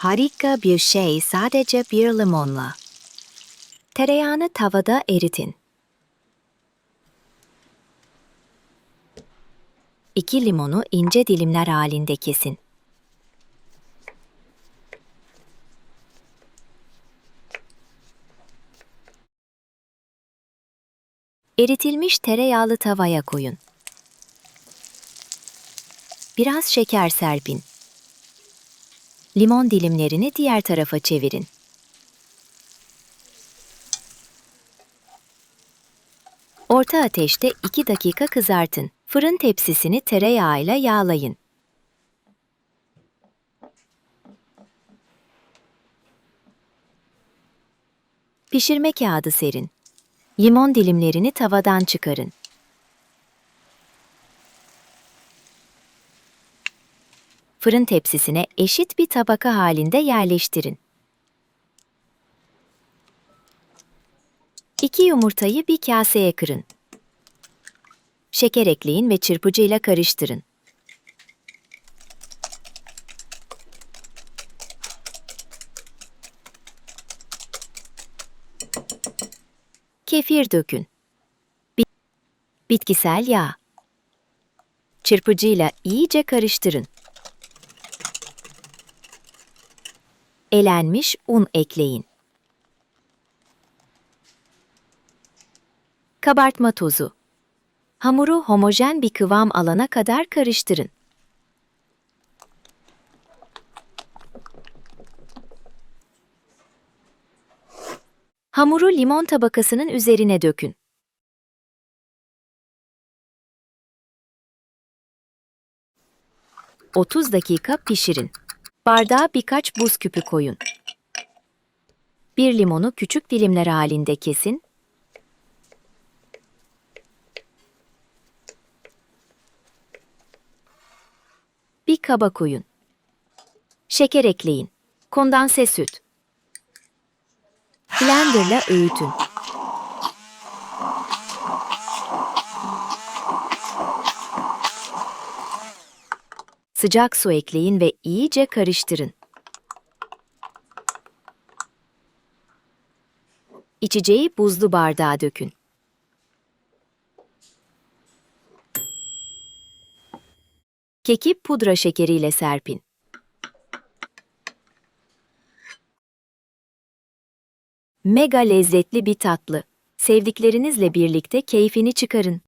Harika bir şey sadece bir limonla. Tereyağını tavada eritin. İki limonu ince dilimler halinde kesin. Eritilmiş tereyağlı tavaya koyun. Biraz şeker serpin. Limon dilimlerini diğer tarafa çevirin. Orta ateşte 2 dakika kızartın. Fırın tepsisini tereyağıyla yağlayın. Pişirme kağıdı serin. Limon dilimlerini tavadan çıkarın. Fırın tepsisine eşit bir tabaka halinde yerleştirin. İki yumurtayı bir kaseye kırın. Şeker ekleyin ve çırpıcıyla karıştırın. Kefir dökün. Bi- Bitkisel yağ. Çırpıcıyla iyice karıştırın. Elenmiş un ekleyin. Kabartma tozu. Hamuru homojen bir kıvam alana kadar karıştırın. Hamuru limon tabakasının üzerine dökün. ...30 dakika pişirin. Bardağa birkaç buz küpü koyun. Bir limonu küçük dilimler halinde kesin Bir kaba koyun. Şeker ekleyin. Kondanse süt. Blenderla öğütün. Sıcak su ekleyin ve iyice karıştırın. İçeceği buzlu bardağa dökün. Keki pudra şekeriyle serpin. Mega lezzetli bir tatlı. Sevdiklerinizle birlikte keyfini çıkarın.